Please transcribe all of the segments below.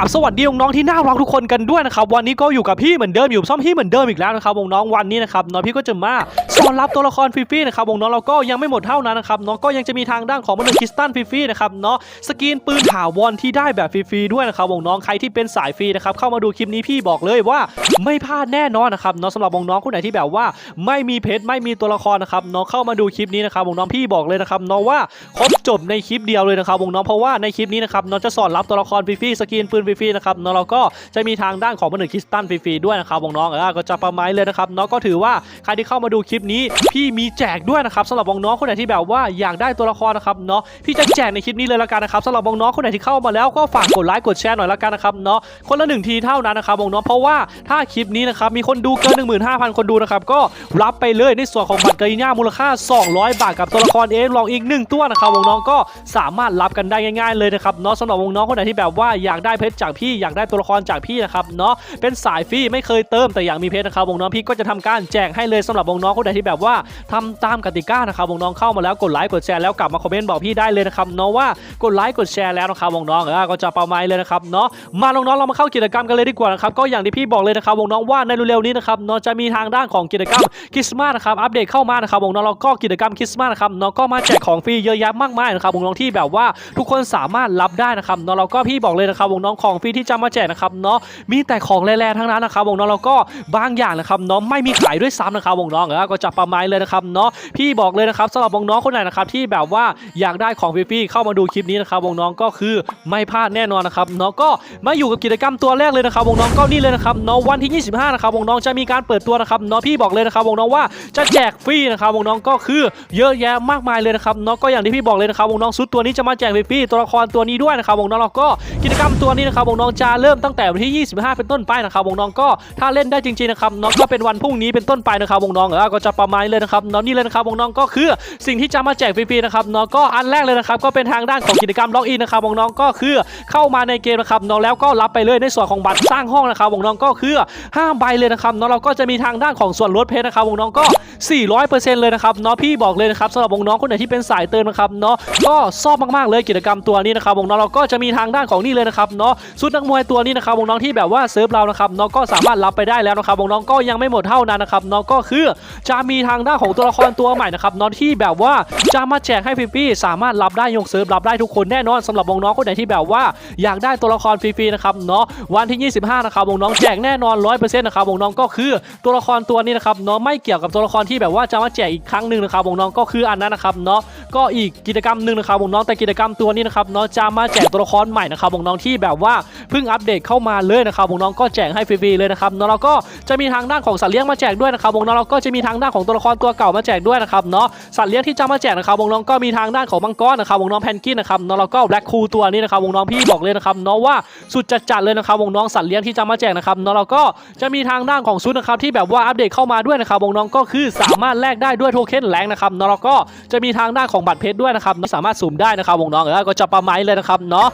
ราบสวัสดีน้องๆที่น่ารักทุกคนกันด้วยนะครับวันนี้ก็อยู่กับพี่เหมือนเดิมอยู่ซ่อมพี่เหมือนเดิมอีกแล้วนะครับวงน้องวันนี้นะครับน้องพี่ก็จะมาสอนรับตัวละครฟรีๆนะครับวงน้องเราก็ยังไม่หมดเท่านั้นนะครับน้องก็ยังจะมีทางด้านของมนุษย์คิสตันฟรีๆนะครับเนาะสกรีนปืนถาวรที่ได้แบบฟรีๆด้วยนะครับวงน้องใครที่เป็นสายฟรีนะครับเข้ามาดูคลิปนี้พี่บอกเลยว่าไม่พลาดแน่นอนนะครับเนาะสำหรับวงน้องคนไหนที่แบบว่า ไม่มีเพชรไม่มีตัวละครนะครับน้องเข้ามาดูคลิปนี้นะครับวงน้องพี่บอกเลยนะครับน้องว่าครบจบในคลิปเดียวเลยนะครับวงน้องเพราะว่าในคลิปนี้นะครับน้องจะสอนรับตัวละครฟรีๆสกรีนปืนฟรีๆนะครับน้องเราก็จะมีทางด้านของมนุษย์คริสตันฟรีๆด้วยนะครับวงน้องเออก็จะประมาณเลยนะครับเน้องก็ถือว่าใครที่เข้ามาดูคลิปนี้ พี่มีแจกด้วยนะครับสำหรับวงน้องคนไหนที่แบบว่าอยากได้ตัวละครนะครับเนาะพี่จะแจกในคลิปนี้เลยละกันนะครับสำหรับวงน้องคนไหนที่เข้ามาแล้วก็ฝากกดไลค์กดแชร์หน่อยละกันนะครับเนาะคนละหนึ่งทีเท่านั้นนะครับวงน้องเพราะว่าถ้าคลิปนี้นะครับมีคนดูเกิน 15,000 คนดูนะครับก็รับไปเลยในส่วนของบัตรกรีน่ามูลค่า 200 บาทกับตัวละครเอฟลองอีกหนึ่งตัวนะครับวงน้องก็สามารถรับกันได้ง่ายๆเลยนะครับเนาะสำหรับวงน้องคนไหนที่แบบว่าอยากได้เพชรจากพี่อยากได้ตัวละครจากพี่นะครับเนาะเป็นสายฟรีไม่เคยเติมแต่อยากมีเพชรนะครับวงน้องพี่ก็จะทำการแจกให้เลยสำหรับวงน้องคนไหนที่แบบว่าทำตามกติกานะครับวงน้องเข้ามาแล้วกดไลค์กดแชร์แล้วกลับมาคอมเมนต์บอกพี่ได้เลยนะครับเนาะว่ากดไลค์กดแชร์แล้วนะครับวงน้องเออก็จะเประมาณเลยนะครับเนาะมาน้องๆเรามาเข้ากิจกรรมกันเลยดีกว่านะครับก็อย่างที่พี่บอกเลยนะครับวงน้องว่าในเร็วๆนี้นะครับเนาะจะมีทางด้านของกิจกรรมคริสต์มาสนะครับอัปเดตเข้ามานะครับวงน้องเราก็กิจกรรมคริสต์มาสนะครับเนาะก็มาแจกของฟรีเยอะแยะมากมายนะครับวงน้องที่แบบว่าทุกคนสามารถรับได้นะครับเนาะเราก็พี่บอกเลยนะครับวงน้องขอของฟรีที่จะมาแจกนะครับเนาะมีแต่ของแร่ๆทั้งนั้นนะครับวงน้องเราก็บางอย่างนะครับเนาะไม่มีขายด้วยซ้ำนะครับวงน้องเออก็จะประมาณเลยนะครับเนาะพี่บอกเลยนะครับสำหรับวงน้องคนไหนนะครับที่แบบว่าอยากได้ของฟรีๆเข้ามาดูคลิปนี้นะครับวงน้องก็คือไม่พลาดแน่นอนนะครับเนาะก็มาอยู่กับกิจกรรมตัวแรกเลยนะครับวงน้องก็นี่เลยนะครับเนาะวันที่ 25นะครับวงน้องจะมีการเปิดตัวนะครับเนาะพี่บอกเลยนะครับวงน้องว่าจะแจกฟรีนะครับวงน้องก็คือเยอะแยะมากมายเลยนะครับเนาะก็อย่างที่พี่บอกเลยนะครับวงน้องซุดตัวนี้จะมาแจกฟรีตัวละครตัวนี้ด้วยนะครับวงน้องเราก็กิจกรรมตัวนี้นะครับวงน้องจะเริ่มตั้งแต่วันที่ 25 เป็นต้นไปนะครับวงน้องก็ถ้าเล่นได้จริงๆนะครับเนาะก็เป็นวันพรุ่งนี้เป็นต้นไปนะครับวงน้องเออก็จะประมาณนี้เลยนะครับเนาะนี่เลยนะครับวงน้องก็คือสิ่งที่จะมาแจกฟรีๆนะครับเนาะก็อันแรกเลยนะครับก็เป็นทางด้านของกิจกรรมล็อกอินนะครับวงน้องก็คือเข้ามาในเกมนะครับเนาะแล้วก็รับไปเลยในส่วนของบัตรสร้างห้องนะครับวงน้องก็คือ5ใบเลยนะครับเนาะเราก็จะมีทางด้านของส่วนลดเพชรนะครับวงน้องก็ 400%เลยนะครับเนาะพี่บอกเลยนะครับสำหรับวงน้องคนไหนที่เป็นสายเติมนะครับเนาะก็ชอบมากๆเลยกิจกรรมตัวนี้นะครับวงน้องเราก็จะมีทางด้านของนี่เลยนะครับเนาะชุดนักมวยตัวนี้นะครับวงน้องที่แบบว่าเซิร์ฟเรานะครับเนาะก็สามารถรับไปได้แล้วนะครับวงน้องก็ยังไม่หมดเท่านั้นนะครับเนาะก็คือจะมีทางด้านของตัวละครตัวใหม่นะครับเนาะที่แบบว่าจะมาแจกให้ฟรีๆสามารถรับได้ยกเซิร์ฟรับได้ทุกคนแน่นอนสำหรับวงน้องคนไหนที่แบบว่าอยากได้ตัวละครฟรีๆนะครับเนาะวันที่ 25 นะครับวงน้องแจกแน่นอน 100%นะครับวงน้องก็คือตัวละครตัวนี้นะครับเนาะไม่เกี่ยวกับตัวละครที่แบบว่าจะมาแจกอีกครั้งหนึ่งนะครับวงน้องก็คืออันนั้นนะครับเนาะก็อีกกิจกรรมหนึ่งนะครับวงน้องแต่กิจกรรมตัวนี้นะครับเนาะจะมาแจกตัวละครใหม่นะครับวงน้องที่แบบว่าเพิ่งอัปเดตเข้ามาเลยนะครับวงน้องก็แจกให้ฟรีๆเลยนะครับเนาะแล้วก็จะมีทางด้านของสัตว์เลี้ยงมาแจกด้วยนะครับวงน้องเราก็จะมีทางด้านของตัวละครตัวเก่ามาแจกด้วยนะครับเนาะสัตว์เลี้ยงที่จะมาแจกนะครับวงน้องก็มีทางด้านของมังกรนะครับวงน้องแพนกินนะครับเนาะแล้วก็แบล็คคูตัวนี้นะครับวงน้องพี่บอกเลยนะครับเนาะว่าสุดจัดๆเลยนะครับวงน้องสัตว์เลี้ยงที่จะมาแจกนะครับเนาะแล้วก็จะมีทางด้านของชุดนะครับที่แบบว่าอัปเดตเข้ามาด้วยนะครับวงน้องก็คือสามารถแลกได้ด้วยโทเค็นแรงนะครับเนาะแล้วก็จะมีทางด้านของบัตรเพชรด้วยนะครับสามารถสุ่มได้นะครับวงน้องเออก็จะประมาณเลยนะครับเนาะ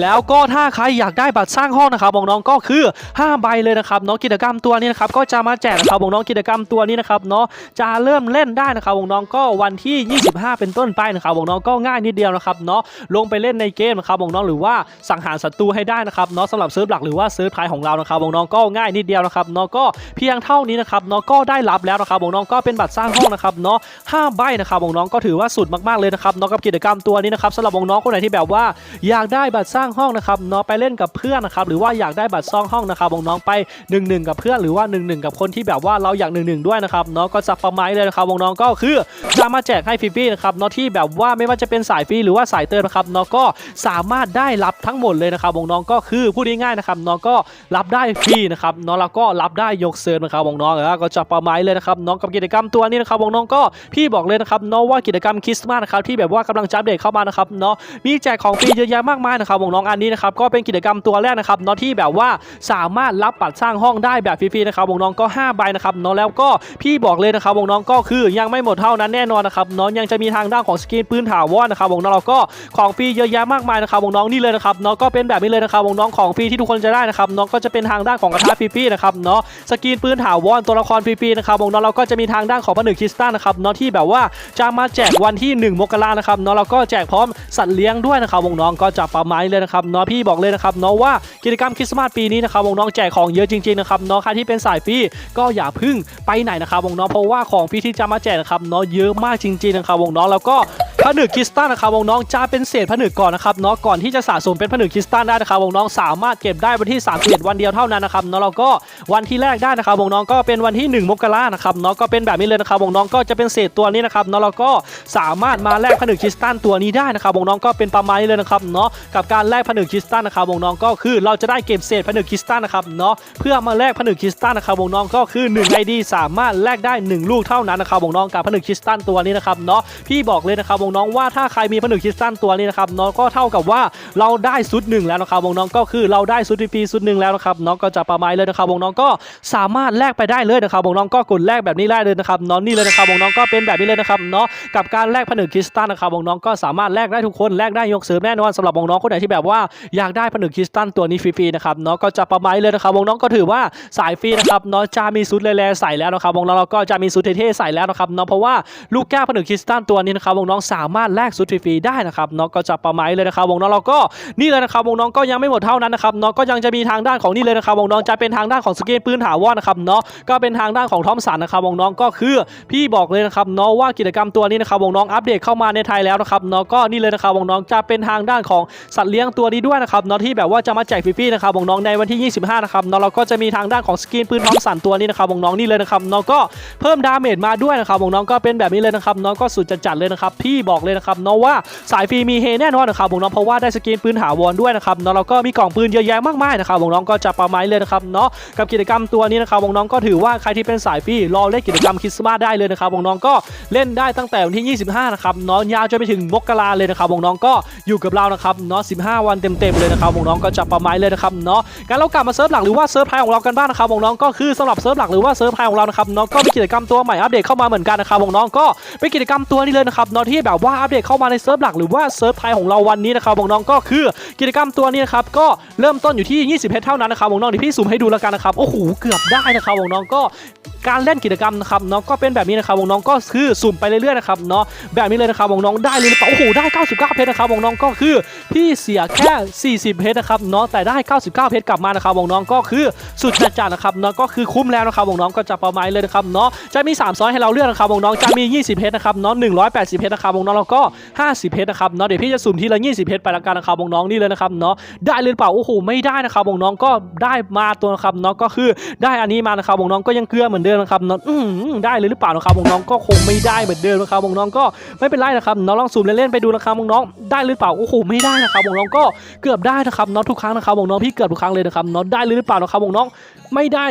แล้วก็ถ้าใครอยากได้บัตรสร้างห้องนะครับบอกน้องก็คือ5ใบเลยนะครับเนาะกิจกรรมตัวนี้นะครับก็จะมาแจกนะครับบอกน้องกิจกรรมตัวนี้นะครับเนาะจะเริ่มเล่นได้นะครับบอกน้องก็วันที่ 25 เป็นต้นไปนะครับบอกน้องก็ง่ายนิดเดียวนะครับเนาะลงไปเล่นในเกมนะครับบอกน้องหรือว่าสังหารศัตรูให้ได้นะครับเนาะสำหรับเซิร์ฟหลักหรือว่าเซิร์ฟไทยของเรานะครับบอกน้องก็ง่ายนิดเดียวนะครับเนาะก็เพียงเท่านี้นะครับเนาะก็ได้รับแล้วนะครับบอกน้องก็เป็นบัตรสร้างห้องนะครับเนาะ5ใบนะครับน้องก็ถือว่าสุดมากๆเลยนะครับเนาะกับกิจกรรมตัวนี้นะครับสำหรับน้องคนไหนที่แบบว่าอยากได้บัตรสร้างางห้องนะครับเนาะไปเล่นกับเพื่อนนะครับหรือว่าอยากได้บัตรซ่องห้องนะครับบอกน้องไป1นึกับเพื่อนหรือว่า1นึกับคนที่แบบว่าเราอยาก1นึด้วยนะครับเนาะก็จะประมาณเลยนะครับบอกน้องก็คือจะมาแจกให้ฟรีๆนะครับเนาะที่แบบว่าไม่ว่าจะเป็นสายฟรีหรือว่าสายเติมนะครับเนาะก็สามารถได้รับทั้งหมดเลยนะครับบอกน้องก็คือพูดง่ายๆนะครับเนาะก็รับได้ฟรีนะครับเนาะแล้วก็รับได้ยกเซิร์ฟนะครับบอกน้องเออก็จะประมาณเลยนะครับน้องกับกิจกรรมตัวนี้นะครับบอกน้องก็พี่บอกเลยนะครับเนาะว่ากิจกรรมคริสต์มาสนะครับที่แบบว่ากำลังจะอัปเดตเข้ามานะครับเนาะมีแจกของฟรีเยอะแยะมากมายนะครับน้องอันนี้นะครับก็เป็นกิจกรรมตัวแรกนะครับเนาะที่แบบว่าสามารถรับบัตรสร้างห้องได้แบบฟรีๆนะครับบอกน้องก็5ใบนะครับเนาะแล้วก็พี่บอกเลยนะครับบอกน้องก็คือยังไม่หมดเท่านั้นแน่นอนนะครับเนาะยังจะมีทางด้านของสกินปืนถาวรนะครับบอกน้องเราก็ของฟรีเยอะแยะมากมายนะครับบอกน้องนี่เลยนะครับเนาะก็เป็นแบบนี้เลยนะครับบอกน้องของฟรีที่ทุกคนจะได้นะครับเนาะก็จะเป็นทางด้านของกระทะฟรีๆนะครับเนาะสกินปืนถาวรตัวละครฟรีๆนะครับบอกน้องเราก็จะมีทางด้านของผนึกคริสตัลนะครับเนาะที่แบบว่าจะมาแจกวันที่ 1 มกรานะครับเนาะแล้วก็แจกพร้อมสัตว์เลี้ยงด้วยนะครับวงน้องก็จะประมาณเลยนะครับเนาะพี่บอกเลยนะครับเนาะว่ากิจกรรมคริสต์มาสปีนี้นะครับวงน้องแจกของเยอะจริงๆนะครับเนาะใครที่เป็นสายฟรีก็อย่าพึ่งไปไหนนะครับวงน้องเพราะว่าของฟรีที่จะมาแจกนะครับเนาะเยอะมากจริงๆนะครับวงน้องแล้วก็ผนึกคริสตัลนะครับวงน้องจะเป็นเศษผนึกก่อนนะครับเนาะก่อนที่จะสะสมเป็นผนึกคริสตัลได้นะครับวงน้องสามารถเก็บได้วันที่31วันเดียวเท่านั้นนะครับเนาะแล้วก็วันที่แรกได้นะครับวงน้องก็เป็นวันที่ 1 มกรานะครับเนาะก็เป็นแบบนี้เลยนะครับวงน้องก็จะเป็นเศษตัวนี้นะครับเนาะแล้วก็สามารถมาแลกผนึกคริสตัลตัวนี้ได้นะครับวงน้องก็เป็นประมาณนี้เลยนะครับเนาะกับการแลกผนึกคริสตัลนะครับวงน้องก็คือเราจะได้เก็บเศษผนึกคริสตัลนะครับเนาะเพื่อมาแลกผนึกคริสตัลนะครับวงน้องก็คือ1 ID สามารถแลกได้ 1 ลูกเท่านั้นนะครับวงน้องกับผนึกคริสตัลตัวนี้นะครับเนาะพี่บอกเลยนะครับวงน้องว่าถ้าใครมีผนึกคริสตัลตัวนี้นะครับเนาะก็เท่ากับว่าเราได้ซุดหนึ่งแล้วนะครับวงน้องก็คือเราได้ซุดฟรีซุดหนึ่งแล้วนะครับเนาะก็จะประมาณเลยนะครับวงน้องก็สามารถแลกไปได้เลยนะครับวงน้องก็กดแลกแบบนี้ได้เลยนะครับเนาะนี่เลยนะครับวงน้องก็เป็นแบบนี้เลยนะครับเนาะกับการแลกผนึกคริสตัลนะครับวงน้องก็สามารถแลกได้ทุกคนแลกได้ยกเสริมแน่นอนสำหรับวงน้องคนไหนที่แบบว่าอยากได้ผนึกคริสตัลตัวนี้ฟรีๆนะครับเนาะก็จะประมาณเลยนะครับวงน้องก็ถือว่าสายฟรีนะครับเนาะจะมีซุดแร่ๆใส่แล้วนะครับวงน้องเราก็จะมีซุดเท่ๆใส่แล้วนะครับเนาะเพราะว่าลูกแก้วผนึกคริสตัลตัวนี้นะครับวงน้องสามารถแลกซุดฟรีๆได้นะครับเนาะก็จะประมาณเลยนะครับวงน้องเราก็นี่เลยนะครับวงน้องก็ยังไม่หมดเท่านั้นนะครับเนาะก็ยังจะมีทางด้านของนี่เลยนะครับวงน้องจะเป็นทางด้านของสกินปืนถาวรนะครับเนาะก็เป็นทางด้านของทอมสันนะครับวงน้องก็คือพี่บอกเลยนะครับเนาะว่ากิจกรรมตัวนี้นะครับวงน้องอัปเดตเข้ามาในไทยแล้วนะครับเนาะก็นี่เลยนะครับวงน้องจะเป็นทางด้านของสัตว์เลี้ยงยังตัวนี้ด้วยนะครับเนาะที่แบบว่าจะมาแจกฟรีๆนะครับวงน้องในวันที่ 25 นะครับเนาะเราก็จะมีทางด้านของสกินปืนทอมสั่นตัวนี้นะครับวงน้องนี่เลยนะครับเนาะก็เพิ่มดาเมจมาด้วยนะครับวงน้องก็เป็นแบบนี้เลยนะครับเนาะก็สุดจัดเลยนะครับพี่บอกเลยนะครับเนาะว่าสายฟรีมีเฮแน่นอนนะครับวงน้องเพราะว่าได้สกินปืนถาวรด้วยนะครับเนาะเราก็มีกล่องปืนเยอะแยะมากมายนะครับวงน้องก็จะประมาณเลยนะครับเนาะกับกิจกรรมตัวนี้นะครับวงน้องก็ถือว่าใครที่เป็นสายฟรีรอเล่นกิจกรรมคริสต์มาสได้เลยนะครับวงน้องก็เล่นได้ตั้งแต่วันที่ 25 นะครับเนาะยาวจนไปถึงมกราเลยนะครับวงน้องก็อยู่กับเรานะครับเนาะ15วันเต็มๆเลยนะครับวงน้องก็จะประมาณเลยนะครับเนาะงั้นเรากลับมาเซิร์ฟหลักหรือว่าเซิร์ฟไทยของเรากันบ้างนะครับวงน้องก็คือสำหรับเซิร์ฟหลักหรือว่าเซิร์ฟไทยของเรานะครับเนาะก็มีกิจกรรมตัวใหม่อัปเดตเข้ามาเหมือนกันนะครับวงน้องก็เป็นกิจกรรมตัวนี้เลยนะครับเนาะที่แบบว่าอัปเดตเข้ามาในเซิร์ฟหลักหรือว่าเซิร์ฟไทยของเราวันนี้นะครับวงน้องก็คือกิจกรรมตัวนี้นะครับก็เริ่มต้นอยู่ที่ 20เพชรเท่านั้นนะครับวงน้องเดี๋ยวพี่สุ่มให้ดูแล้วกันนะครับโอ้โหเกือบได้นะครับวงน้องก็การเล่นกิจกรรมนะครับเนาะก็เป็นแบบนี้นะครับวงน้องก็คือสุ่มไปเรื่อยๆนะครับเนาะแบบนี้เลยนะครับวงน้องได้เลยหรือเปล่าโอ้โหได้ 99 เพชรนะครับวงน้องก็คือพี่เสียแค่ 40 เพชรนะครับเนาะแต่ได้ 99 เพชรกลับมานะครับวงน้องก็คือสุดจัดๆนะครับเนาะก็คือคุ้มแล้วนะครับวงน้องก็จะประมาณเลยนะครับเนาะจะมี3ซอยให้เราเลือกนะครับวงน้องจะมี 20 เพชรนะครับเนาะ180 เพชรนะครับวงน้องแล้วก็ 50 เพชรนะครับเนาะเดี๋ยวพี่จะสุ่มทีละ 20 เพชรไปละกันนะครับวงน้องนี่เลยนะครับเนาะได้หรือเปล่าโอ้โหไม่ได้นะครับวงน้องก็ได้มาตัวนะครับเนาะก็คือได้อันนี้มานะครับวงน้องก็ยังเกลือเหมือนเดิมนะครับเนาะอื้อหือได้เลยหรือเปล่านะครับวงน้องก็คงไม่ได้เหมือนเดิมนะครับวงน้องก็ไม่เป็นไรนะครับเนาะลองสุ่มเล่นๆไปดูนะครับวงน้องได้หรือเปล่าโอ้โหไม่ได้นะครับวงน้องก็เกือบได้นะครับเนาะทุกครั้งนะครับวงน้องพี่เกือบทุกครั้งเลยนะครับเนาะได้หรือเปล่านะครับวงน้องไม่ได้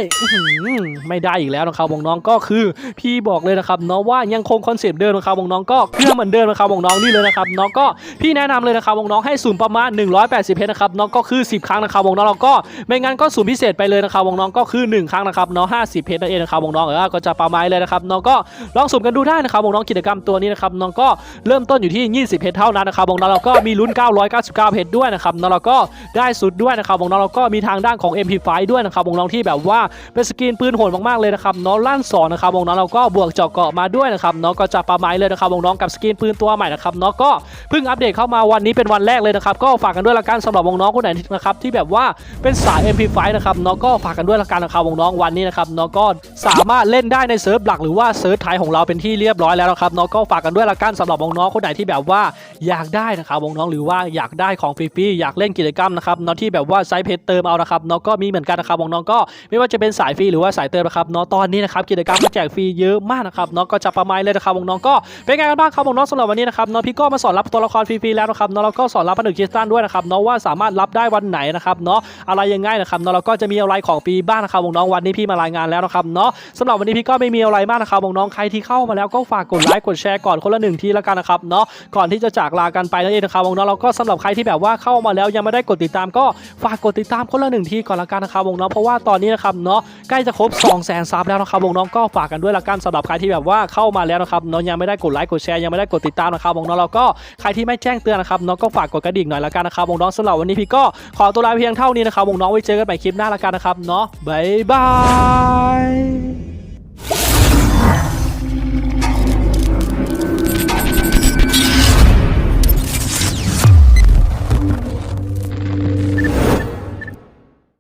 ไม่ได้อีกแล้วนะครับวงน้องก็คือพี่บอกเลยนะครับเนาะว่ายังคงคอนเซปต์เดิมนะครับวงน้องก็เกลือเหมือนเดิมนะครับวงน้องนี่เลยนะครับเนาะก็พี่แนะนำเลยนะครับวงน้องให้สุ่มประมาณ 180เพชรนะครับเนาะก็คือ 10 ครั้งนะครับวงน้องเราก็ไม่งั้นก็สุ่มพิเศษไปเลยนะครับวงน้องก็คือ 1 ครั้งนะครับเนาะ50เพชรนั่นเองนะครับวงน้องเออก็จะประมาณเลยนะครับเนาะก็ลองสุ่มกันดูได้นะครับวงน้องกิจกรรมตัวนี้นะครับน้องก็เริ่มต้นอยู่ที่ 20เพชรเท่านั้นนะครับวงน้องเราก็มีลุ้น 999เพชรด้วยนะครับเนาะเราก็ได้สุดด้วยนะครับวงน้องเราก็มีทางด้านของ MP5 ด้วยนะครับวงน้องที่แบบว่าเป็นสกินปืนโหดมากๆเลยนะครับเนาะลั่นสองนะครับวงน้องเราก็บวกเจาะเกาะมาด้วยนะครับเนาะก็จะประมาณเลยนะครับวงน้องกับสกินปืนตัวใหม่นะครับเนาะก็เพิ่งอัปเดตเข้ามาวันนี้เป็นวันแรกเลยนะครับก็ฝากกันด้วยละกันสำหรับวงน้องคนไหนนะครับที่แบบว่าเป็นสาย MP5 นะครับเนาะก็ฝากกันด้วยละกันนะครับวงน้องวันนี้นะครับเนาะก็สามารถเล่นได้ในเซิร์ฟหลักหรือว่าเซิร์ฟไทยของเราเป็นที่เรียบร้อยแล้วนะครับเนาะก็ฝากกันด้วยละกันสำหรับวงน้องคนไหนที่แบบว่าอยากได้นะครับวงน้องหรือว่าอยากได้ของฟรีๆอยากเล่นกิจกรรมนะครับเนาะที่แบบว่าไซส์เพชรเติมเอานะครับเนาะก็มีเหมือนกันนะครับวงน้องก็ไม่ว่าจะเป็นสายฟรีหรือว่าสายเติมนะครับเนาะตอนนี้นะครับกิจกรรมมาแจกฟรีเยอะมากนะครับเนาะก็จะประมาณเลยนะครับวงน้องก็เป็นไงกันบ้างครับวงน้องสำหรับวันนี้นะครับเนาะพี่ก็มาสอนรับตัวละครฟรีๆแล้วนะครับเนาะแล้วก็สอนรับผนึกคิสตัลด้วยนะครับเนาะว่าสามารถรับได้วันไหนนะครับเนาะอะไรยังไงนะครับเนาะแล้วก็จะมีอะไรของฟรีบ้างนะครับวงน้องวันนี้พี่มารายงานแล้วนะครับเนาะสำหรับวันนี้พี่ก็ไม่มีอะไรมากนะครับวงน้องใครที่เข้ามาแล้วก็ฝากกดไลค์กดแชร์ก่อนคนละหนึ่งทีละกันนะครับเนาะก่อนที่จะจากลากันไปนั่นเองนะครับวงน้องเราก็สำหรับใครที่แบบว่าเข้ามาแล้วยังไม่ได้กดติดตามก็ฝากกดติดตามคนละหนึ่งทีก่อนละกันนะครับวงน้องเพราะว่าตอนนี้นะครับเนาะใกล้จะครบ2 0 0 0 0ซับแล้วนะครับวงน้องก็ฝากกันด้วยละกันสำหรับใครที่แบบว่าเข้ามาแล้วนะครับเนาะยังไม่ได้กดไลค์กดแชร์ยังไม่ได้กดติดตามนะครับวงน้องเราก็ใครที่ไม่แจ้งเตือนนะครับเนาะก็ฝากกดกระดิ่งหน่อยละกันนะครับวงน้องสำหรับวันนี้พี่ก็ขอตัวลาเพียงเท่านี้นะครับวงน้องไว้เจอกันใหม่คลิปหน้าละกันนะครับเนาะบ๊ายบาย